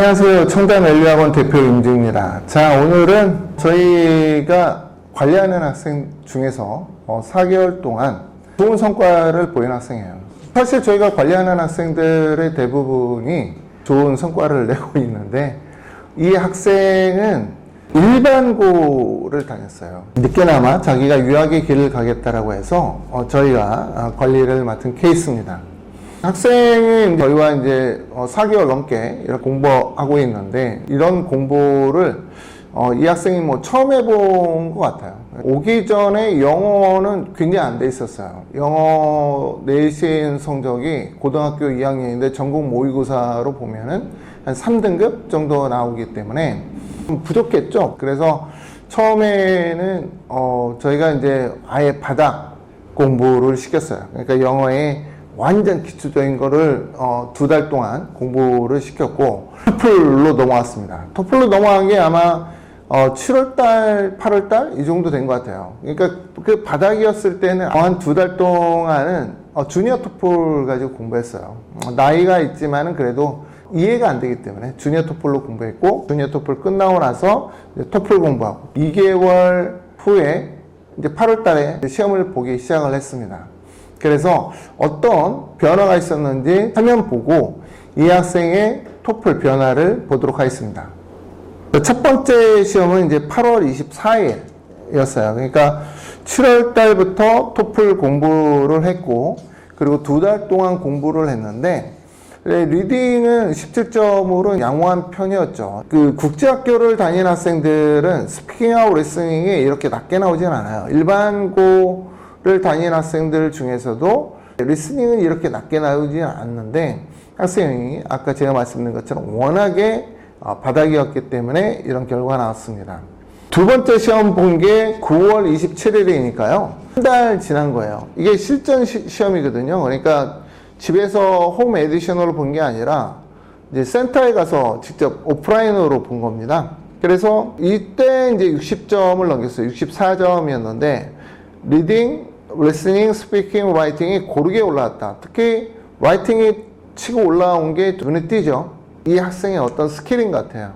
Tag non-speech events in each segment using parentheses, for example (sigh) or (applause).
안녕하세요. 청담 엘리학원 대표 임주입니다. 자, 오늘은 저희가 관리하는 학생 중에서 어, 4개월 동안 좋은 성과를 보인 학생이에요. 사실 저희가 관리하는 학생들의 대부분이 좋은 성과를 (laughs) 내고 있는데 이 학생은 일반고를 다녔어요. 늦게나마 자기가 유학의 길을 가겠다라고 해서 어, 저희가 어, 관리를 맡은 케이스입니다. 학생이 저희와 이제 어, 4개월 넘게 이렇게 공부 하고 있는데 이런 공부를 어, 이 학생이 뭐 처음 해본 것 같아요. 오기 전에 영어는 굉장히 안 돼 있었어요. 영어 내신 성적이 고등학교 2학년인데 전국 모의고사로 보면은 한 3등급 정도 나오기 때문에 좀 부족했죠. 그래서 처음에는 어, 저희가 이제 아예 바닥 공부를 시켰어요. 그러니까 영어에 완전 기초적인 거를 어, 두 달 동안 공부를 시켰고 토플로 넘어왔습니다. 토플로 넘어간 게 아마 어, 7월달, 8월달 이 정도 된 것 같아요. 그러니까 그 바닥이었을 때는 한 두 달 동안은 어, 주니어 토플 가지고 공부했어요. 어, 나이가 있지만은 그래도 이해가 안 되기 때문에 주니어 토플로 공부했고 주니어 토플 끝나고 나서 토플 공부하고 2개월 후에 이제 8월 달에 시험을 보기 시작을 했습니다. 그래서 어떤 변화가 있었는지 화면 보고 이 학생의 토플 변화를 보도록 하겠습니다. 첫 번째 시험은 이제 8월 24일이었어요. 그러니까 7월 달부터 토플 공부를 했고, 그리고 두 달 동안 공부를 했는데, 네, 리딩은 17점으로 양호한 편이었죠. 그 국제학교를 다니는 학생들은 스피킹하고 리스닝이 이렇게 낮게 나오진 않아요. 일반고 를 다니는 학생들 중에서도 리스닝은 이렇게 낮게 나오지 않는데 학생이 아까 제가 말씀드린 것처럼 워낙에 어, 바닥이었기 때문에 이런 결과가 나왔습니다. 두 번째 시험 본 게 9월 27일이니까요. 한 달 지난 거예요. 이게 실전 시, 시험이거든요. 그러니까 집에서 홈 에디션으로 본 게 아니라 이제 센터에 가서 직접 오프라인으로 본 겁니다. 그래서 이때 이제 60점을 넘겼어요. 64점이었는데 리딩, 리스닝, 스피킹, 라이팅이 고르게 올라왔다. 특히 라이팅이 치고 올라온 게 눈에 띄죠. 이 학생의 어떤 스킬인 것 같아요.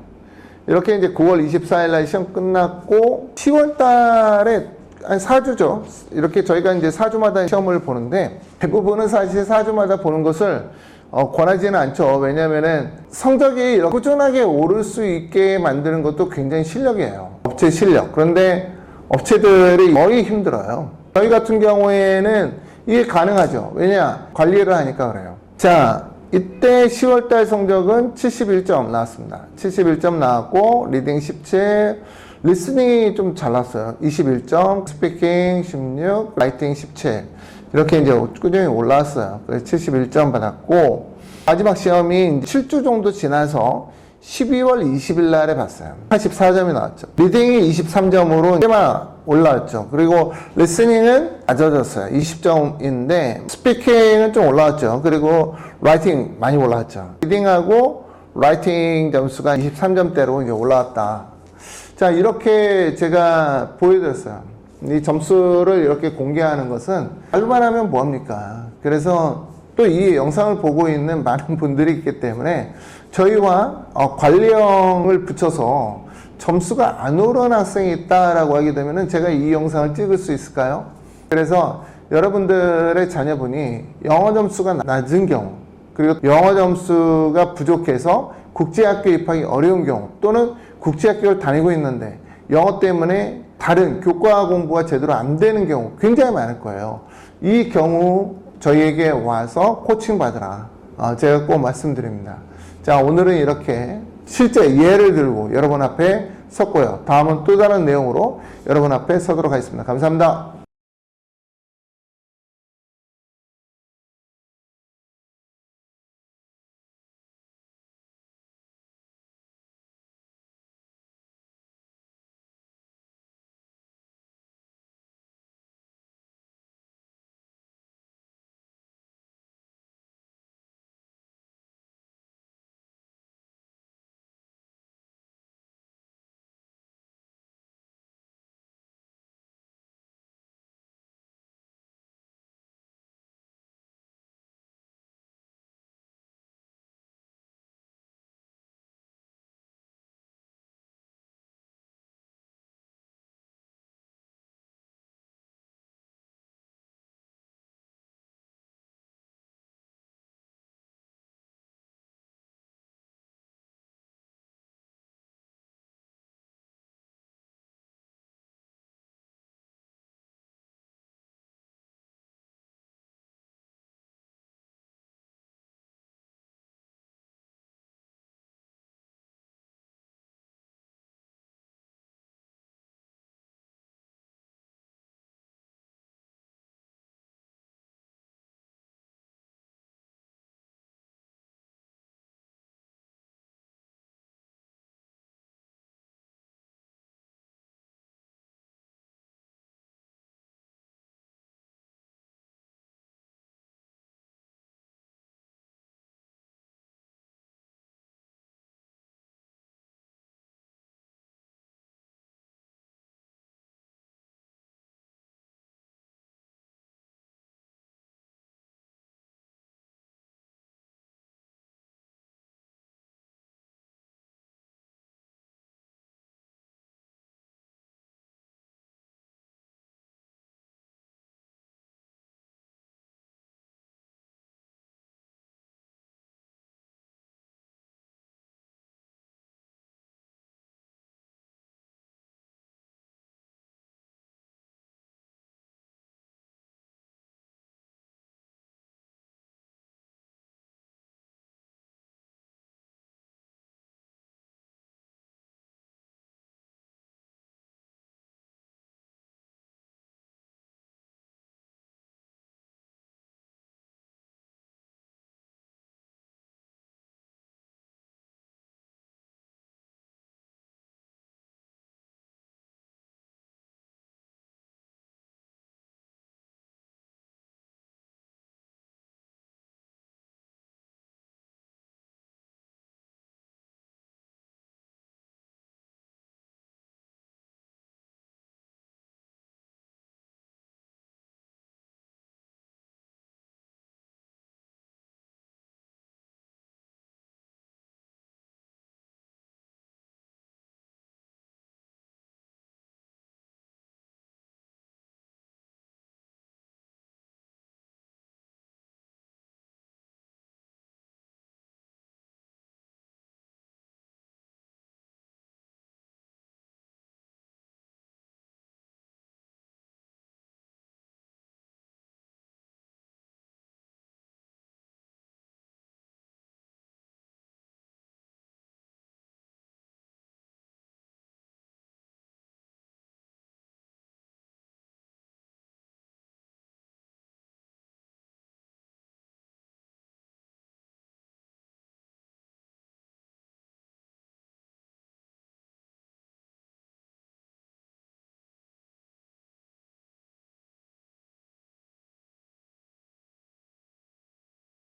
이렇게 이제 9월 24일 날 시험 끝났고 10월 달에 한 4주죠. 이렇게 저희가 이제 4주마다 시험을 보는데 대부분은 사실 4주마다 보는 것을 어, 권하지는 않죠. 왜냐면은 성적이 꾸준하게 오를 수 있게 만드는 것도 굉장히 실력이에요. 업체 실력. 그런데 업체들이 거의 힘들어요. 저희 같은 경우에는 이게 가능하죠. 왜냐? 관리를 하니까 그래요. 자, 이때 10월 달 성적은 71점 나왔습니다. 71점 나왔고 리딩 17, 리스닝이 좀잘 났어요. 21점, 스피킹 16, 라이팅 17 이렇게 이제 꾸준히 올라왔어요. 그래서 71점 받았고 마지막 시험이 7주 정도 지나서 12월 20일 날에 봤어요. 84점이 나왔죠. 리딩이 23점으로 테마 올라왔죠. 그리고 리스닝은 낮아졌어요. 20점인데 스피킹은 좀 올라왔죠. 그리고 라이팅 많이 올라왔죠. 리딩하고 라이팅 점수가 23점대로 이제 올라왔다. 자, 이렇게 제가 보여드렸어요. 이 점수를 이렇게 공개하는 것은 하면 뭐합니까? 그래서 또 이 영상을 보고 있는 많은 (laughs) 분들이 있기 때문에 저희와 어, 관리형을 붙여서 점수가 안 오른 학생이 있다라고 하게 되면은 제가 이 영상을 찍을 수 있을까요? 그래서 여러분들의 자녀분이 영어 점수가 낮은 경우 그리고 영어 점수가 부족해서 국제학교 입학이 어려운 경우 또는 국제학교를 다니고 있는데 영어 때문에 다른 교과 공부가 제대로 안 되는 경우 굉장히 많을 거예요. 이 경우 저희에게 와서 코칭 받으라. 어, 제가 꼭 말씀드립니다. 자, 오늘은 이렇게 실제 예를 들고 여러분 앞에 섰고요. 다음은 또 다른 내용으로 여러분 앞에 서도록 하겠습니다. 감사합니다.